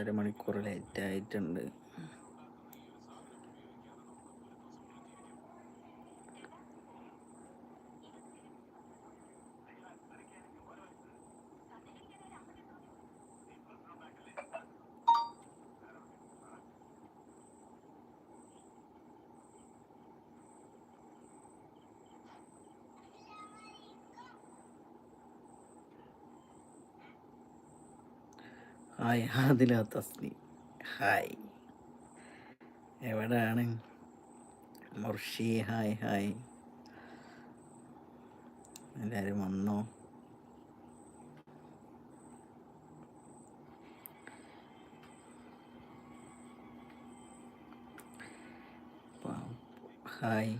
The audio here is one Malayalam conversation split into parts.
ഒരു മണിക്കൂർ late hi Adila Tasni hi. എവിടെയാണ് മുർഷി ഹായ് ഹായ്. എല്ലാവരും വന്നോ? ഹായ്.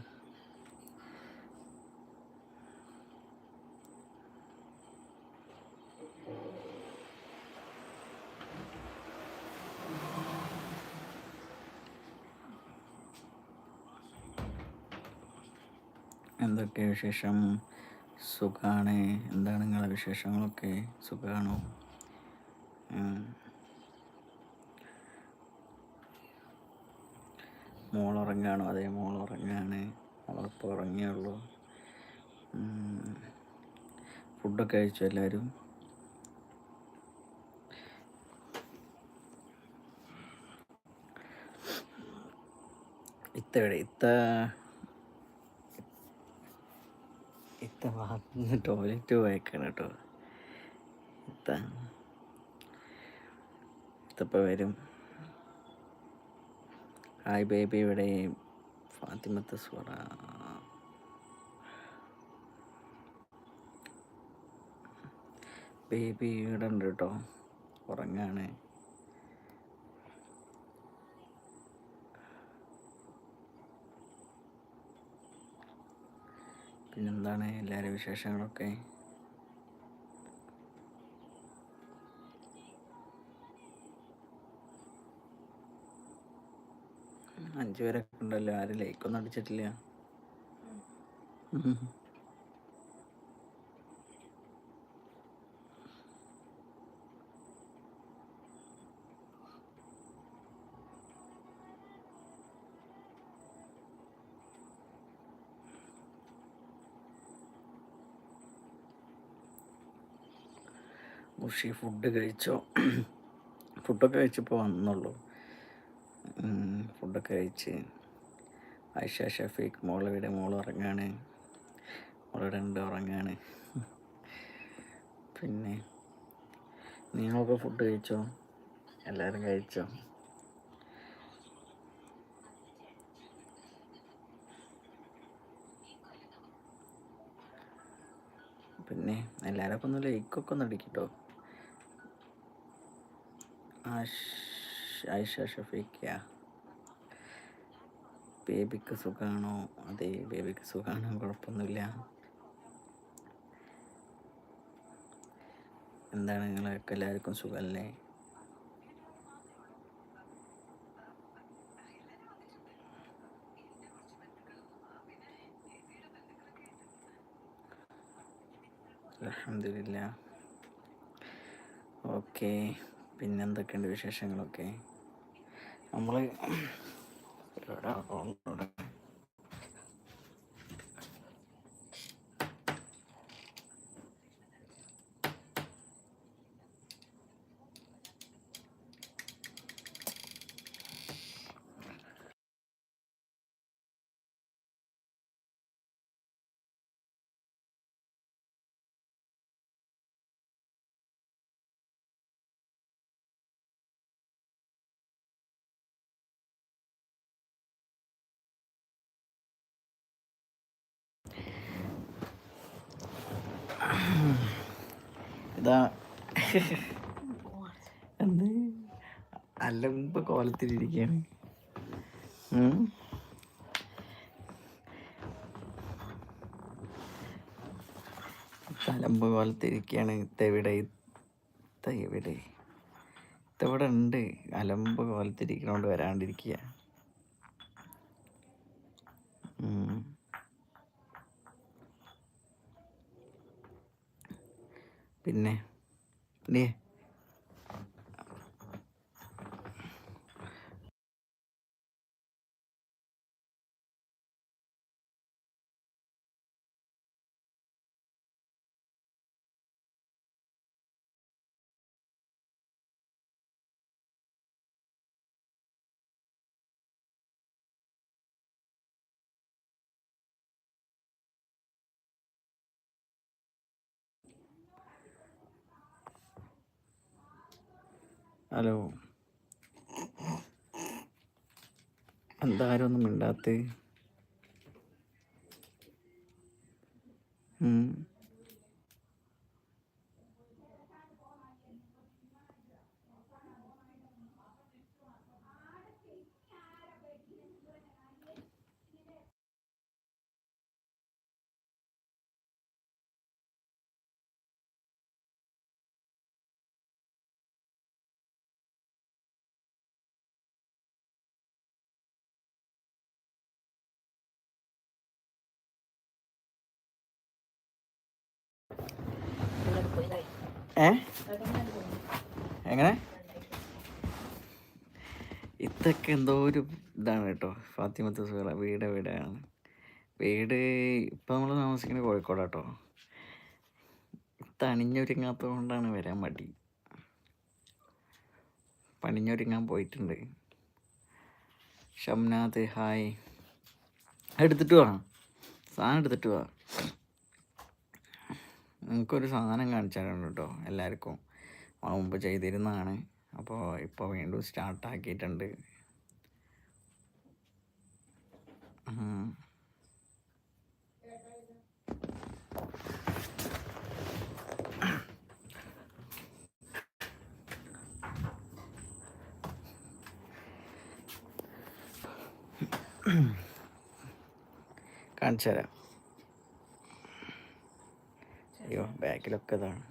എന്തൊക്കെ വിശേഷം? സുഖമാണ് എന്താണ് നിങ്ങളുടെ വിശേഷങ്ങളൊക്കെ? സുഖമാണോ മോൾ ഉറങ്ങാണോ അതെ മോൾ ഉറങ്ങാണ് അവളിപ്പോൾ ഉറങ്ങിയുള്ളൂ ഫുഡൊക്കെ കഴിച്ചു എല്ലാവരും? ഇത്ത ഇത്ത ഇത്ത ഭാഗത്തുനിന്ന് ടോയ്ലറ്റ് പോയേക്കാണ് കേട്ടോ. ഇത്ത വരും. ഹായ് ബേബി ഇവിടെ ഫാത്തിമത്ത് സ്വറ ബേബി ഇവിടെ ഉണ്ട് കേട്ടോ. ഉറങ്ങാണ്. പിന്നെന്താണ് എല്ലാവരും വിശേഷങ്ങളൊക്കെ? അഞ്ചു പേരൊക്കെ ഉണ്ടല്ലോ ആരും ലൈക്കൊന്നും അടിച്ചിട്ടില്ല. ഉഷി ഫുഡ് കഴിച്ചോ? ഫുഡൊക്കെ കഴിച്ചപ്പോൾ വന്നുള്ളൂ. ഫുഡൊക്കെ കഴിച്ച്. ആയിഷ ഷഫീഖ് മോളവിടെ മോൾ ഉറങ്ങാണ്. മോളിവിടെ രണ്ട് ഉറങ്ങാണ്. പിന്നെ നിങ്ങളൊക്കെ ഫുഡ് കഴിച്ചോ? എല്ലാവരും കഴിച്ചോ? പിന്നെ എല്ലാവരും ഒന്ന് ലൈക്കൊക്കെ ഒന്ന് അടിക്കട്ടോ? ആയിഷ ഷഫീഖ ബേബിക്ക് സുഖമാണോ അതെ ബേബിക്ക് സുഖമാണോ കുഴപ്പമൊന്നുമില്ല. എന്താണ് നിങ്ങളൊക്കെ എല്ലാവർക്കും സുഖമല്ലേ? അലഹമില്ല ഓക്കെ. പിന്നെ എന്തൊക്കെയുണ്ട് വിശേഷങ്ങളൊക്കെ നമ്മൾ ഇതാ എന്ത്? അലമ്പ് കോലത്തിലിരിക്കുകയാണ് തലമ്പ് കോലത്തിരിക്കുകയാണ് ഇത്തെവിടെ ഇത്തെവിടെ ഇത്തെവിടെ ഉണ്ട്. അലമ്പ് കോലത്തിരിക്കണോണ്ട് വരാണ്ടിരിക്കുക പിന്നെ നീ ഹലോ. എന്താരും ഒന്നും മിണ്ടാത്ത? ഏ? എങ്ങനെ? ഇതൊക്കെ എന്തോ ഒരു ഇതാണ് കേട്ടോ. ഫാത്തിമത്ത് സുഹറ വീട് വീടാണ് വീട് ഇപ്പം നമ്മൾ താമസിക്കുന്നത് കോഴിക്കോടാട്ടോ. തണിഞ്ഞൊരുങ്ങാത്തത് കൊണ്ടാണ് വരാൻ മടി. പണിഞ്ഞൊരുങ്ങാൻ പോയിട്ടുണ്ട്. ഷംനാഥ് ഹായ്. എടുത്തിട്ട് വാ. സാധനം എടുത്തിട്ട് വാ. നിങ്ങൾക്കൊരു സാധനം കാണിച്ചാലുണ്ട് കേട്ടോ എല്ലാവർക്കും മുമ്പ് ചെയ്തിരുന്നതാണ്. അപ്പോൾ ഇപ്പോൾ വീണ്ടും സ്റ്റാർട്ടാക്കിയിട്ടുണ്ട് കാണിച്ചു തരാം അയ്യോ ബാക്കിലൊക്കെ ഇതാണ്.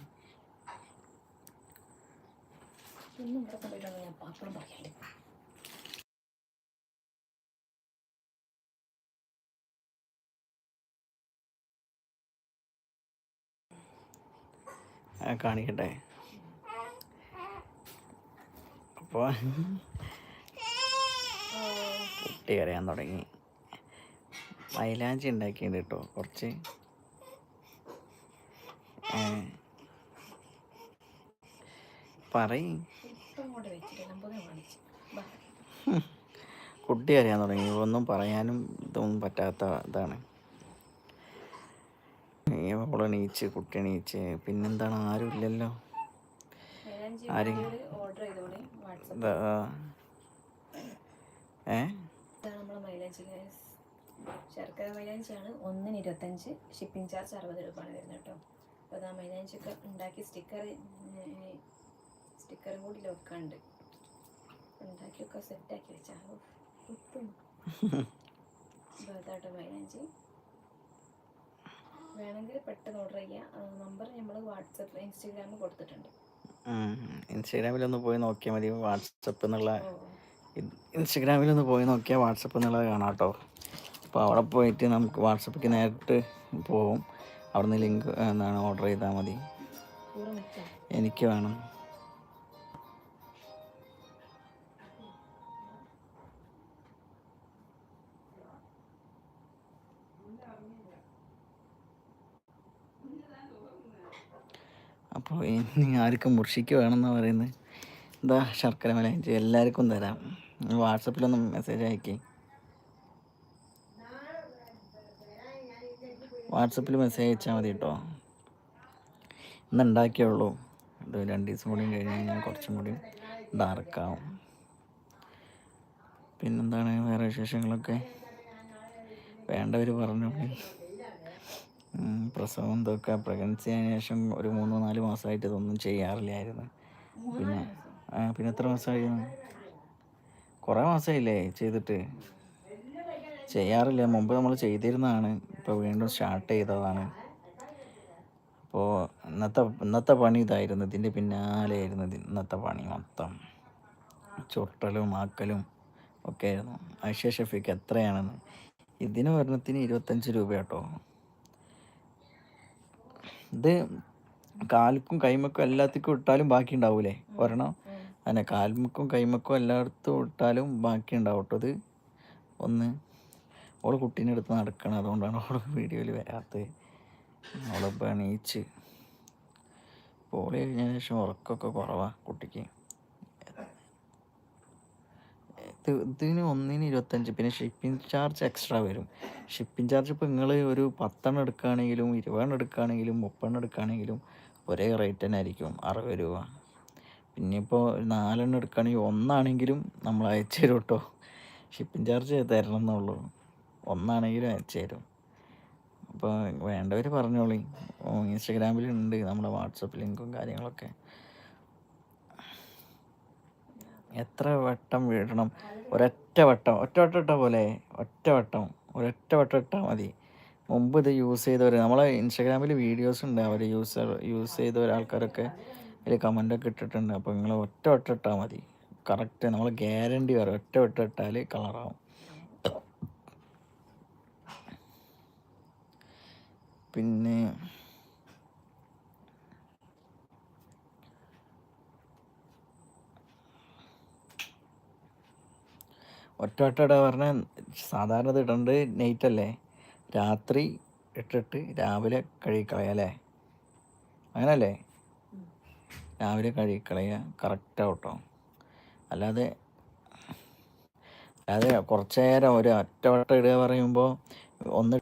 കാണിക്കട്ടെ? അപ്പോൾ കുട്ടി കരയാൻ തുടങ്ങി. മൈലാഞ്ചി ഉണ്ടാക്കിയിട്ടുണ്ട് കേട്ടോ കുറച്ച്. പറയും. കുട്ടി അറിയാൻ തുടങ്ങി. ഒന്നും പറയാനും ഇതൊന്നും പറ്റാത്ത ഇതാണ്. അവളെ നീച്ച് കുട്ടി നീച്ച് പിന്നെന്താണ്? ആരും ഇല്ലല്ലോ. ആരും ഏ? ശർക്കര മൈലാഞ്ചിയാണ്. ഒന്നിന് ഇരുപത്തഞ്ച് ഷിപ്പിംഗ് ചാർജ് അറുപത് രൂപയാണ് വരുന്നത് കേട്ടോ. അപ്പോൾ ആ മൈനാഞ്ചൊക്കെ ഉണ്ടാക്കി സ്റ്റിക്കർ സ്റ്റിക്കറും കൂടി ലോക്കാണ്ട് ഉണ്ടാക്കിയൊക്കെ സെറ്റാക്കി വെച്ചാൽ കുത്തും. അതാട്ടോ മൈനാഞ്ചി വേണമെങ്കിൽ പെട്ടെന്ന് ഓർഡർ ചെയ്യാം. നമ്പർ നമ്മൾ വാട്സപ്പ് ഇൻസ്റ്റഗ്രാമിൽ കൊടുത്തിട്ടുണ്ട്. ഇൻസ്റ്റാഗ്രാമിലൊന്ന് പോയി നോക്കിയാൽ മതി. വാട്സപ്പ് എന്നുള്ള ഇൻസ്റ്റഗ്രാമിലൊന്ന് പോയി നോക്കിയാൽ വാട്സപ്പ് എന്നുള്ളത് കാണാം കേട്ടോ അപ്പോൾ അവിടെ പോയിട്ട് നമുക്ക് വാട്സപ്പിലേക്ക് നേരിട്ട് പോവും. അവിടുന്ന് ലിങ്ക് എന്താണ് ഓർഡർ ചെയ്താൽ മതി. എനിക്ക് വേണം. അപ്പോൾ ഇനി ആർക്കും മുർഷിക്ക് വേണമെന്നാണ് പറയുന്നത്. എന്താ ശർക്കര മലയഞ്ചി എല്ലാവർക്കും തരാം. വാട്സപ്പിലൊന്നും മെസ്സേജ് അയക്കി. വാട്സപ്പിൽ മെസ്സേജ് അയച്ചാൽ മതി കേട്ടോ. ഇന്ന് ഉണ്ടാക്കിയുള്ളൂ അത് രണ്ട് ദിവസം കൂടി കഴിഞ്ഞ് കഴിഞ്ഞാൽ കുറച്ചും കൂടി ഡാർക്കാവും പിന്നെന്താണ് വേറെ വിശേഷങ്ങളൊക്കെ? വേണ്ടവർ പറഞ്ഞു. പ്രസവം ഇതൊക്കെ പ്രഗ്നൻസി ആയതിനു ശേഷം ഒരു മൂന്ന് നാല് മാസമായിട്ട് ഇതൊന്നും ചെയ്യാറില്ലായിരുന്നു. പിന്നെ പിന്നെ എത്ര മാസമായി? കുറേ മാസമായില്ലേ ചെയ്തിട്ട്? ചെയ്യാറില്ല. മുമ്പ് നമ്മൾ ചെയ്തിരുന്നതാണ്. ഇപ്പോൾ വീണ്ടും സ്റ്റാർട്ട് ചെയ്തതാണ്. അപ്പോൾ ഇന്നത്തെ ഇന്നത്തെ പണി ഇതായിരുന്നു. ഇതിന്റെ പിന്നാലെ ആയിരുന്നു ഇന്നത്തെ പണി മൊത്തം. ചുട്ടലും ആക്കലും ഒക്കെ ആയിരുന്നു. അഷ്യ ഷഫീക്ക് എത്രയാണെന്ന്. ഇതിന് ഒരെണ്ണത്തിന് ഇരുപത്തഞ്ച് രൂപ കേട്ടോ ഇത് കാൽക്കും കൈമക്കും എല്ലാത്തിക്കും ഇട്ടാലും ബാക്കി ഉണ്ടാവൂലേ? ഒരെണ്ണം. അങ്ങനെ കാൽമക്കും കൈമക്കും എല്ലായിടത്തും ഇട്ടാലും ബാക്കി ഉണ്ടാവും കേട്ടോ ഇത്. ഒന്ന്. ഓൾ കുട്ടീനെ എടുത്ത് നടക്കണം അതുകൊണ്ടാണ് ഓൾ വീഡിയോയിൽ വരാത്തത് അവളിപ്പോൾ എണീച്ച്. പോളി കഴിഞ്ഞതിന് ശേഷം ഉറക്കമൊക്കെ കുറവാണ് കുട്ടിക്ക്. ഇത് ഇതിന് ഒന്നിന് ഇരുപത്തഞ്ച് പിന്നെ ഷിപ്പിംഗ് ചാർജ് എക്സ്ട്രാ വരും. ഷിപ്പിംഗ് ചാർജ് ഇപ്പോൾ നിങ്ങൾ ഒരു പത്തെണ്ണം എടുക്കുകയാണെങ്കിലും ഇരുപതെണ്ണം എടുക്കുകയാണെങ്കിലും മുപ്പെണ്ണം എടുക്കുകയാണെങ്കിലും ഒരേ റേറ്റ് തന്നെ ആയിരിക്കും അറുപത് രൂപ. പിന്നെ ഇപ്പോൾ നാലെണ്ണം എടുക്കുകയാണെങ്കിൽ ഒന്നാണെങ്കിലും നമ്മൾ അയച്ചു തരും കേട്ടോ ഷിപ്പിംഗ് ചാർജ് തരണം എന്നുള്ളൂ ഒന്നാണെങ്കിലും അയച്ചു തരും. അപ്പോൾ വേണ്ടവർ പറഞ്ഞോളി. ഇൻസ്റ്റഗ്രാമിലുണ്ട്. നമ്മുടെ വാട്സപ്പ് ലിങ്കും കാര്യങ്ങളൊക്കെ. എത്ര വട്ടം വീഴണം ഒരൊറ്റ വട്ടം. ഒറ്റ വട്ടം ഇട്ടാൽ പോലെ ഒറ്റ വട്ടം. ഒരൊറ്റ വട്ടം ഇട്ടാൽ മതി. മുമ്പ് ഇത് യൂസ് ചെയ്തവർ നമ്മളെ ഇൻസ്റ്റഗ്രാമിൽ വീഡിയോസ് ഉണ്ട്. അവർ യൂസർ യൂസ് ചെയ്ത ഒരാൾക്കാരൊക്കെ ഒരു കമന്റൊക്കെ ഇട്ടിട്ടുണ്ട്. അപ്പോൾ നിങ്ങൾ ഒറ്റ വട്ടം ഇട്ടാൽ മതി. കറക്റ്റ് നമ്മൾ ഗ്യാരണ്ടി പറയും. ഒറ്റ വട്ടം ഇട്ടാൽ കളറാവും പിന്നെ ഒറ്റ ഒറ്റ ഇട പറഞ്ഞാൽ സാധാരണ ഇത് ഇടേണ്ടത് നൈറ്റ് അല്ലേ? രാത്രി ഇട്ടിട്ട് രാവിലെ കഴുകിക്കളയുക അല്ലേ? അങ്ങനല്ലേ? രാവിലെ കഴുകിക്കളയുക കറക്റ്റ് കേട്ടോ. അല്ലാതെ അല്ലാതെ കുറച്ച് നേരം ഒരു ഒറ്റ വട്ടം ഇടുക പറയുമ്പോൾ ഒന്ന്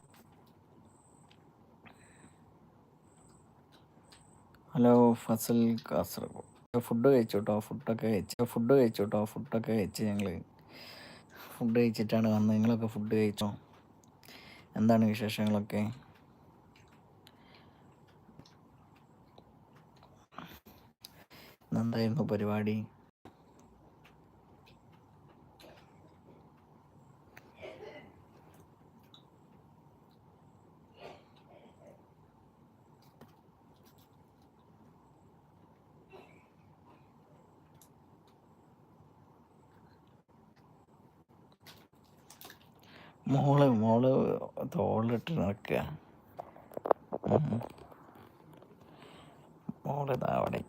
ഹലോ ഫസൽ കാസർഗോഡ്. ഫുഡ് കഴിച്ചോട്ടോ? ഫുഡൊക്കെ കഴിച്ചു. ഫുഡ് കഴിച്ചോട്ടോ? ഫുഡൊക്കെ കഴിച്ച് ഞങ്ങൾ ഫുഡ് കഴിച്ചിട്ടാണ് വന്നത്. നിങ്ങളൊക്കെ ഫുഡ് കഴിച്ചോ? എന്താണ് വിശേഷങ്ങളൊക്കെ? എന്തായിരുന്നു പരിപാടി. മോൾ മോൾ തോളിലിട്ട് നടക്കുക മോൾ മോളിതാ അവിടെ.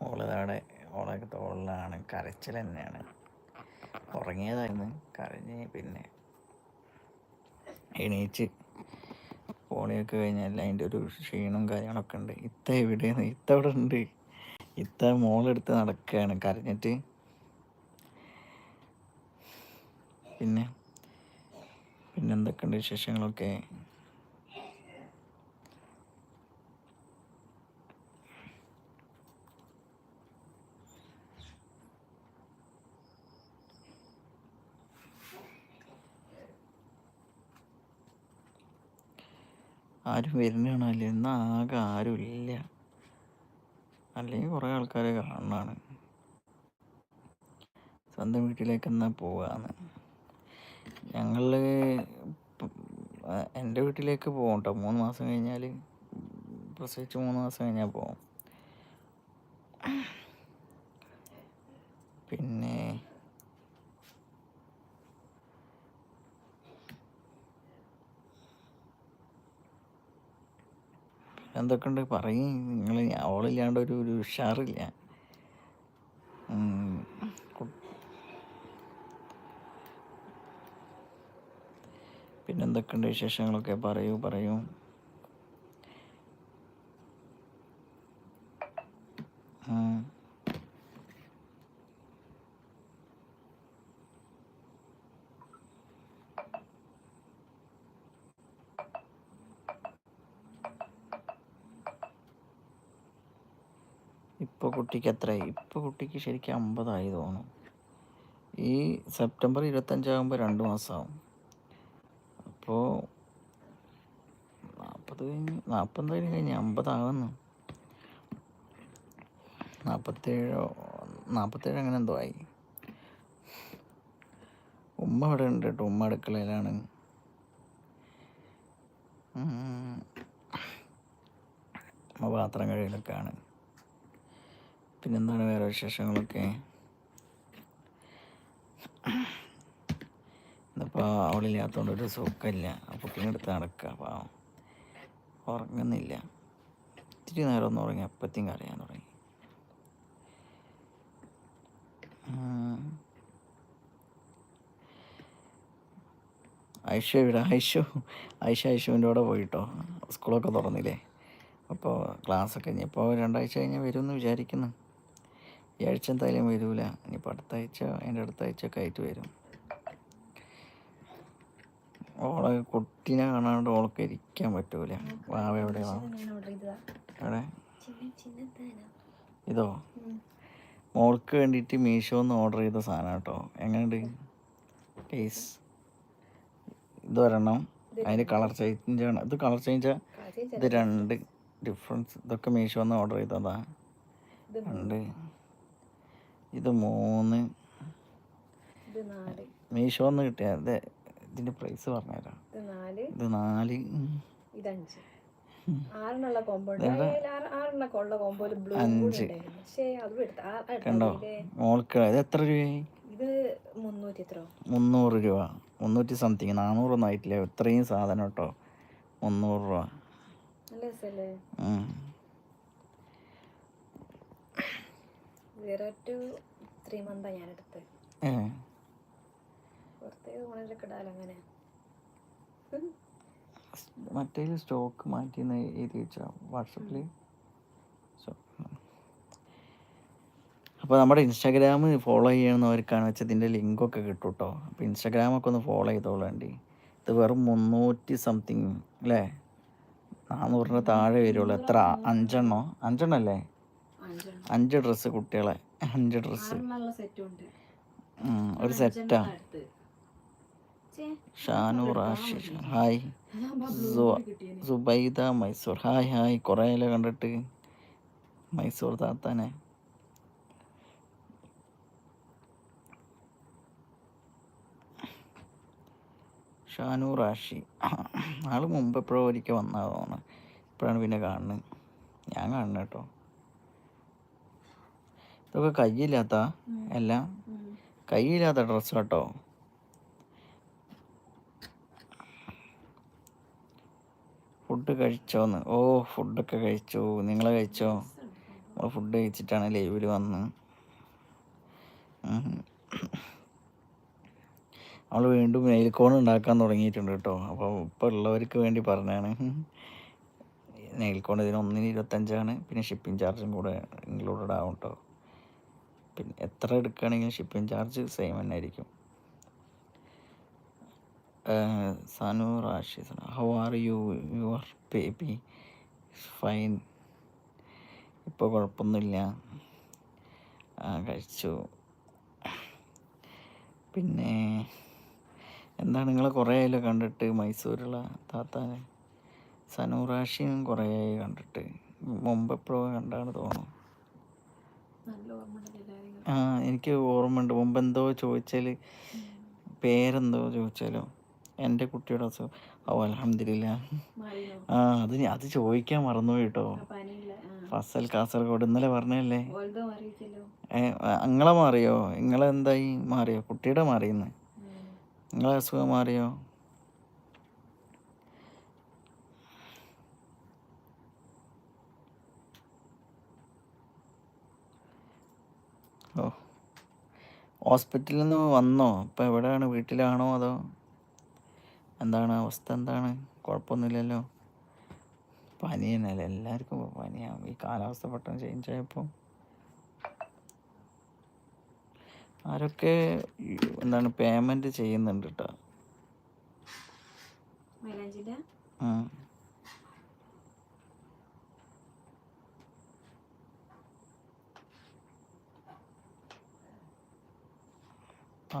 മോളിതവിടെ മോളൊക്കെ തോളിലാണ്. കരച്ചിൽ തന്നെയാണ്. ഉറങ്ങിയതായിരുന്നു. കരഞ്ഞ് പിന്നെ എണീച്ച് പോളിയൊക്കെ കഴിഞ്ഞാൽ അതിന്റെ ഒരു ക്ഷീണവും കാര്യങ്ങളൊക്കെ ഉണ്ട്. ഇത്ത എവിടെയാണ്? ഇത്ത അവിടെ ഉണ്ട് ഇത്ത മോളെടുത്ത് നടക്കുകയാണ്. കരഞ്ഞിട്ട് പിന്നെ പിന്നെ എന്തൊക്കെയുണ്ട് വിശേഷങ്ങളൊക്കെ? ആരും വരുന്നതാണല്ലേ ഇന്ന് ആകെ ആരുമില്ല. അല്ലെങ്കിൽ കുറേ ആൾക്കാരെ കാണാണ് സ്വന്തം വീട്ടിലേക്ക് എന്നാ പോവാന്ന്. ഞങ്ങൾ എന്റെ വീട്ടിലേക്ക് പോകും കേട്ടോ മൂന്ന് മാസം കഴിഞ്ഞാൽ പ്രസവിച്ച് മൂന്ന് മാസം കഴിഞ്ഞാൽ പോകും പിന്നെ എന്തൊക്കെയുണ്ട് പറയും. നിങ്ങൾ അവളില്ലാണ്ട് ഒരു ഒരു ഉഷാറില്ല. എന്തൊക്കെയുണ്ട് വിശേഷങ്ങളൊക്കെ? പറയൂ പറയൂ. ഇപ്പൊ കുട്ടിക്ക് എത്രയായി ഇപ്പോൾ കുട്ടിക്ക് ശരിക്കും അമ്പതായി തോന്നുന്നു. ഈ സെപ്റ്റംബർ ഇരുപത്തഞ്ചാകുമ്പോൾ രണ്ട് മാസമാവും അപ്പോൾ നാൽപ്പത് കഴിഞ്ഞ് നാൽപ്പതെന്തായാലും കഴിഞ്ഞ് അമ്പതാകുന്നു. നാൽപ്പത്തേഴോ നാൽപ്പത്തേഴ് അങ്ങനെ എന്തോ ആയി. ഉമ്മ അവിടെ ഉണ്ട് കേട്ടോ ഉമ്മ അടുക്കളയിലാണ്. ഉമ്മ പാത്രം കഴിയലൊക്കെയാണ് പിന്നെന്താണ് വേറെ വിശേഷങ്ങളൊക്കെ? ഇന്നിപ്പോൾ അവളില്ലാത്തതുകൊണ്ട് ഒരു സുഖമില്ല. ആ കുട്ടീനെ എടുത്ത് നടക്കുക പാവം. ഉറങ്ങുന്നില്ല. ഇത്തിരി നേരം ഒന്ന് ഉറങ്ങി അപ്പത്തേം കരയാൻ തുടങ്ങി. ഐഷോ ഇവിടെ ഐഷു ഐഷ ഐഷുവിന്റെ കൂടെ പോയിട്ടോ? സ്കൂളൊക്കെ തുറന്നില്ലേ? അപ്പോൾ ക്ലാസ്സൊക്കെ ഇനിയിപ്പോൾ രണ്ടാഴ്ച കഴിഞ്ഞാൽ വരുമെന്ന് വിചാരിക്കുന്നു. ഈ ആഴ്ച എന്തായാലും വരൂല. ഇനിയിപ്പോൾ അടുത്ത ആഴ്ച അതിന്റെ അടുത്ത ആഴ്ച ഒക്കെ ആയിട്ട് വരും. ഓളെ കുട്ടീനെ കാണാണ്ട് ഓൾക്ക് ഇരിക്കാൻ പറ്റൂല. വാവ എവിടെ എവിടെ? ഇതോ? മോൾക്ക് വേണ്ടിയിട്ട് മീഷോന്ന് ഓർഡർ ചെയ്ത സാധനം കേട്ടോ. എങ്ങനെയുണ്ട്? ടേസ് ഇത് വരണം അതിന് കളർ ചേഞ്ച് ആണ്. ഇത് കളർ ചേഞ്ച് ഇത് രണ്ട് ഡിഫറൻസ് ഇതൊക്കെ മീഷോന്ന് ഓർഡർ ചെയ്തതാ. രണ്ട്. ഇത് മൂന്ന്. മീഷോന്ന് കിട്ടിയ ഇത് ഇതിന്റെ പ്രൈസ് പറഞ്ഞുതരാം. ഇത് നാല്. അഞ്ച്. കണ്ടോ? മോൾക്ക് ഇത് എത്ര രൂപയായി? മുന്നൂറ് രൂപ. മുന്നൂറ്റി സംതിങ് നാനൂറൊന്നും ആയിട്ടില്ല. ഇത്രയും സാധനം കേട്ടോ. മുന്നൂറ് രൂപ. എടുത്തത് ഏ, ഇടാലോ അങ്ങനെ? മറ്റേ സ്റ്റോക്ക് മാറ്റി എഴുതി വെച്ചാ വാട്സപ്പിൽ അപ്പോൾ നമ്മുടെ ഇൻസ്റ്റാഗ്രാം ഫോളോ ചെയ്യണമെന്നവർക്കാണ് വെച്ചാൽ ലിങ്ക് ഒക്കെ കിട്ടും കേട്ടോ ഇൻസ്റ്റാഗ്രാം ഒക്കെ ഒന്ന് ഫോളോ ചെയ്തോളണ്ടി ഇത് വെറും മുന്നൂറ്റി സംതിങ് അല്ലേ നാനൂറിന് താഴെ വരുള്ളൂ. എത്ര? അഞ്ചെണ്ണോ? അഞ്ചെണ്ണം അല്ലേ? അഞ്ച് ഡ്രസ്സ് കുട്ടികളെ. അഞ്ച് ഡ്രസ്സ് ഒരു സെറ്റാ അടുത്ത് ചേ hi. Subaida Mysore. Hi hi. കുറേ അല്ലേ കണ്ടിട്ട്? മൈസൂർ താത്താനെ. ഷാനു റാഷി. ആൾ മുമ്പ് എപ്പോഴോ ഒരിക്കൽ വന്നതാണ് ഇപ്പോഴാണ് പിന്നെ കാണുന്നത് ഞാൻ കാണുന്നത് കേട്ടോ. ഇതൊക്കെ കയ്യില്ലാത്ത എല്ലാം കയ്യില്ലാത്ത ഡ്രസ്സ് ഫുഡ് കഴിച്ചോന്ന്. ഓ ഫുഡൊക്കെ കഴിച്ചു. നിങ്ങൾ കഴിച്ചോ? നമ്മൾ ഫുഡ് കഴിച്ചിട്ടാണ് ലൈവിൽ വന്ന്. നമ്മൾ വീണ്ടും നെയിൽക്കോൺ ഉണ്ടാക്കാൻ തുടങ്ങിയിട്ടുണ്ട് കേട്ടോ. അപ്പോൾ ഇപ്പോൾ ഉള്ളവർക്ക് വേണ്ടി പറഞ്ഞാണ്. നെയിൽക്കോൺ ഇതിന് ഒന്നിന് ഇരുപത്തഞ്ചാണ്. പിന്നെ ഷിപ്പിംഗ് ചാർജും കൂടെ ഇൻക്ലൂഡഡ് ആവും കേട്ടോ. പിന്നെ എത്ര എടുക്കുകയാണെങ്കിലും ഷിപ്പിംഗ് ചാർജ് സെയിം തന്നെ ആയിരിക്കും. Sanu Rashis how are you your baby fine ഇപ്പോൾ കുഴപ്പമൊന്നുമില്ല കഴിച്ചു. പിന്നെ എന്താണ് നിങ്ങൾ കുറേ ആയല്ലോ കണ്ടിട്ട്? മൈസൂരുള്ള താത്താനെ. സനൂറാഷിയും കുറേ ആയി കണ്ടിട്ട്. മുമ്പ് എപ്പോഴോ കണ്ടാണ് തോന്നുന്നു. ആ എനിക്ക് ഓർമ്മയുണ്ട്. മുമ്പ് എന്തോ ചോദിച്ചാൽ പേരെന്തോ ചോദിച്ചാലോ? എന്റെ കുട്ടിയുടെ അസുഖം. ഓ അലഹമില്ല ആ അത് അത് ചോദിക്കാൻ മറന്നുപോയി കേട്ടോ. ഫസൽ കാസർഗോഡ് ഇന്നലെ പറഞ്ഞല്ലേ ഓൾദോ മാറിയോ നിങ്ങളെ മാറിയോ? നിങ്ങളെന്തായി മാറിയോ? കുട്ടിയുടെ മാറിയെന്ന്. നിങ്ങളെ അസുഖം മാറിയോ? ഓ. ഹോസ്പിറ്റലിൽ നിന്ന് വന്നോ? ഇപ്പം എവിടെയാണ്? വീട്ടിലാണോ അതോ? എന്താണ് അവസ്ഥ എന്താണ്? കുഴപ്പമൊന്നുമില്ലല്ലോ. പനി തന്നെയല്ലേ എല്ലാവർക്കും പനിയാവും ഈ കാലാവസ്ഥ പെട്ടെന്ന് ചേഞ്ച് ആയപ്പോൾ ആരൊക്കെ എന്താണ് പേയ്മെന്റ് ചെയ്യുന്നുണ്ട് കേട്ടോ ആ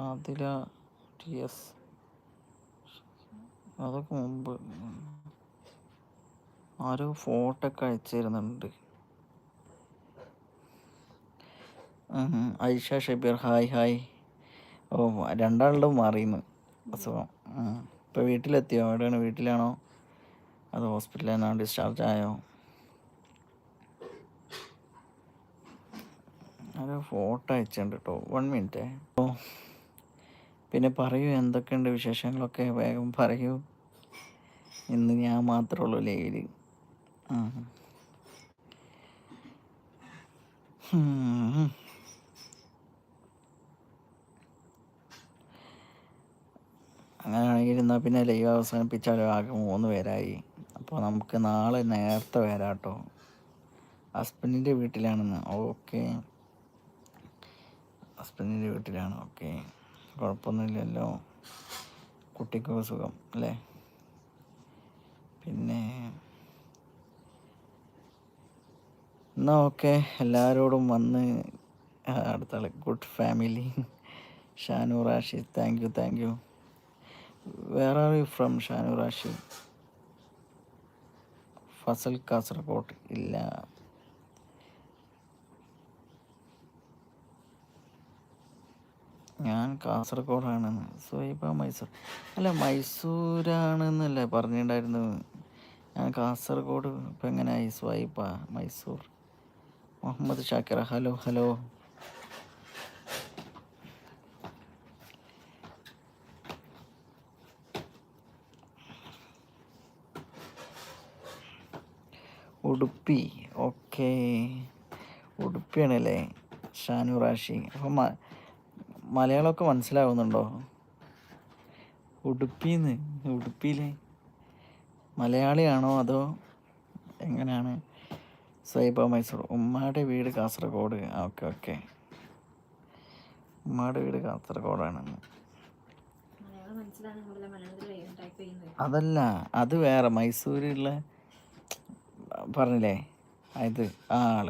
അതില ആതിര ടി എസ്. അതൊക്കെ മുമ്പ്. ആരോ ഫോട്ടോ ഒക്കെ അയച്ചു തരുന്നുണ്ട് ഉം. Aisha Shabeer hi hi. ഓ രണ്ടാളും മാറിയെന്ന്. അസുഖം. ഇപ്പോൾ വീട്ടിലെത്തിയോ? എവിടെയാണ്? വീട്ടിലാണോ? അത് ഹോസ്പിറ്റലിൽ നിന്നാണ് ഡിസ്ചാർജ് ആയോ? ഒരു ഫോട്ടോ അയച്ചിട്ടുണ്ട് കേട്ടോ വൺ മിനിറ്റ് ഓ പിന്നെ പറയൂ എന്തൊക്കെയുണ്ട് വിശേഷങ്ങളൊക്കെ? വേഗം പറയൂ. ഇന്ന് ഞാൻ മാത്രമേ ഉള്ളൂ ലൈവിൽ ആ. അങ്ങനെയാണെങ്കിൽ എന്നാൽ പിന്നെ ലൈവ് അവസാനിപ്പിച്ചാലോ ആകെ മൂന്ന് പേരായി. അപ്പോൾ നമുക്ക് നാളെ നേരത്തെ വരാം കേട്ടോ. ഹസ്ബൻഡിന്റെ വീട്ടിലാണെന്ന് ഓക്കെ. ഹസ്ബൻഡിന്റെ വീട്ടിലാണ്. ഓക്കെ. കുഴപ്പമൊന്നുമില്ലല്ലോ. കുട്ടിക്കൊക്കെ സുഖം അല്ലേ? പിന്നെ എന്നാൽ ഓക്കെ. എല്ലാവരോടും വന്ന് ആ, അടുത്ത good family. Shanu Rashi thank you thank you where are you from Shanu Rashi? Fazal Kasaragod. ഇല്ല. ഞാൻ കാസർഗോഡാണെന്ന്. സ്വൈബ മൈസൂർ. അല്ല മൈസൂരാണെന്നല്ലേ പറഞ്ഞിട്ടുണ്ടായിരുന്നത് ഞാൻ കാസർഗോഡ് ഇപ്പം എങ്ങനെയായി Swaiba Mysore. Muhammad Shakir hello hello. Udupi okay. ഉടുപ്പിയാണല്ലേ Shanu Rashi. അപ്പം മലയാളമൊക്കെ മനസ്സിലാവുന്നുണ്ടോ? ഉടുപ്പിന്ന് ഉടുപ്പിയിലെ മലയാളിയാണോ അതോ എങ്ങനെയാണ്? സൈബ മൈസൂർ. ഉമ്മാടെ വീട് കാസർഗോഡ്. ആ ഓക്കെ ഓക്കെ. ഉമ്മാടെ വീട് കാസർഗോഡാണ്. അതല്ല അത് വേറെ. മൈസൂരിലുള്ള പറഞ്ഞില്ലേ? അത് ആ ആൾ.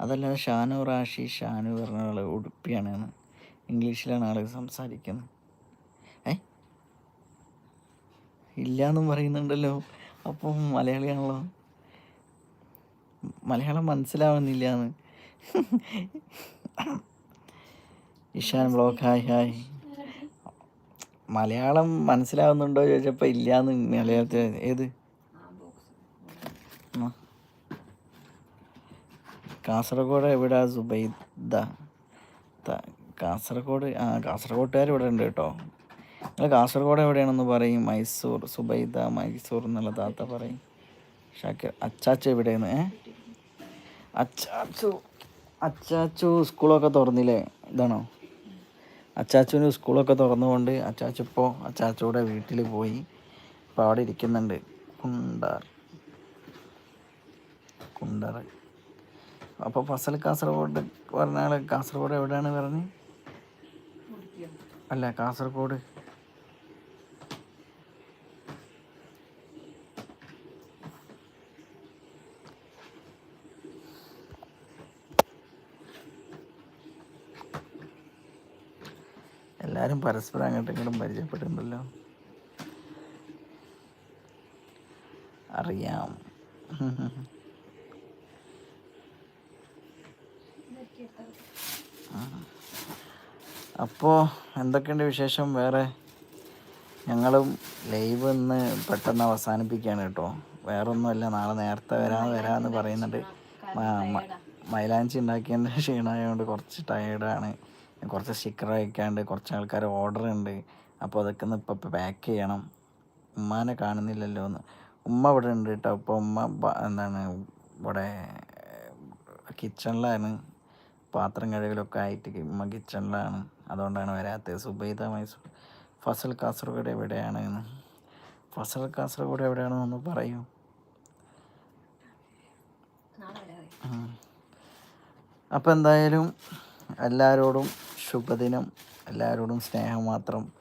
അതല്ലാതെ ഷാനു റാഷി ഷാനു പറഞ്ഞ ആൾ ഉടുപ്പിയാണ് ഇംഗ്ലീഷിലാണ് ആളുകൾ സംസാരിക്കുന്നത്. ഏ? ഇല്ലാന്നും പറയുന്നുണ്ടല്ലോ. അപ്പം മലയാളിയാണല്ലോ. മലയാളം മനസ്സിലാവുന്നില്ല എന്ന് Ishan block hi hi. Malayalam മനസ്സിലാവുന്നുണ്ടോ ചോദിച്ചപ്പോൾ ഇല്ലാന്ന് മലയാളത്തിൽ ഏത്. കാസർഗോഡ് എവിടാ സുബൈദ? കാസർഗോഡ് ആ കാസർഗോട്ടുകാർ ഇവിടെ ഉണ്ട് കേട്ടോ. നിങ്ങൾ കാസർഗോഡ് എവിടെയാണെന്ന് പറയും? മൈസൂർ സുബൈദ മൈസൂർ എന്നുള്ള താത്ത പറയും. ഷാക്കിർ അച്ചാച്ച എവിടെയാണ് അച്ചാച്ചു അച്ചാച്ചു സ്കൂളൊക്കെ തുറന്നില്ലേ? ഇതാണോ? അച്ചാച്ചുവിന് സ്കൂളൊക്കെ തുറന്നുകൊണ്ട് അച്ചാച്ചു ഇപ്പോൾ അച്ചാച്ചുവിടെ വീട്ടിൽ പോയി ഇപ്പോൾ അവിടെ ഇരിക്കുന്നുണ്ട്. കുണ്ടാർ. കുണ്ടാർ. അപ്പോൾ ഫസൽ കാസർഗോഡ് പറഞ്ഞാൽ കാസർഗോഡ് എവിടെയാണ് പറഞ്ഞ്? മുടിക്കോ അല്ല കാസർഗോഡ്? എല്ലാവരും പരസ്പരം അങ്ങോട്ടും ഇങ്ങോട്ടും പരിചയപ്പെട്ടിട്ടുണ്ടല്ലോ അറിയാം. അപ്പോൾ എന്തൊക്കെയുണ്ട് വിശേഷം? വേറെ ഞങ്ങളും ലൈവ് ഇന്ന് പെട്ടെന്ന് അവസാനിപ്പിക്കുകയാണ് കേട്ടോ. വേറെ ഒന്നുമല്ല നാളെ നേരത്തെ വരാമെന്ന് വരാമെന്ന് പറയുന്നുണ്ട്. മൈലാഞ്ചി ഉണ്ടാക്കിയതിന്റെ ക്ഷീണമായതുകൊണ്ട് കുറച്ച് ടയേർഡാണ് കുറച്ച് സ്റ്റിക്കർ അയക്കാണ്ട് കുറച്ച് ആൾക്കാർ ഓർഡർ ഉണ്ട്. അപ്പോൾ അതൊക്കെ ഒന്ന് ഇപ്പം പാക്ക് ചെയ്യണം. ഉമ്മാനെ കാണുന്നില്ലല്ലോ എന്ന്. ഉമ്മ ഇവിടെ ഉണ്ട് കേട്ടോ. അപ്പോൾ ഉമ്മ എന്താണ് ഇവിടെ കിച്ചണിലാണ് പാത്രം കഴുകലൊക്കെ ആയിട്ട് ഉമ്മ കിച്ചണിലാണ് അതുകൊണ്ടാണ് വരാത്തത്. സുബൈദ മൈസൂർ. ഫസൽ കാസർഗോഡ് എവിടെയാണ് എന്ന്. ഫസൽ കാസർഗോഡ് എവിടെയാണെന്നൊന്ന് പറയൂ. അപ്പോൾ എന്തായാലും എല്ലാവരോടും ശുഭദിനം. എല്ലാവരോടും സ്നേഹം മാത്രം.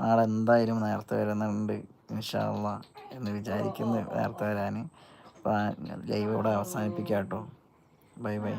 നാളെ എന്തായാലും നേരത്തെ വരുന്നുണ്ട് ഇൻഷാള്ള എന്ന് വിചാരിക്കുന്നു നേരത്തെ വരാൻ അപ്പോൾ ലൈവ് ഇവിടെ അവസാനിപ്പിക്കാം കേട്ടോ ബൈ ബൈ.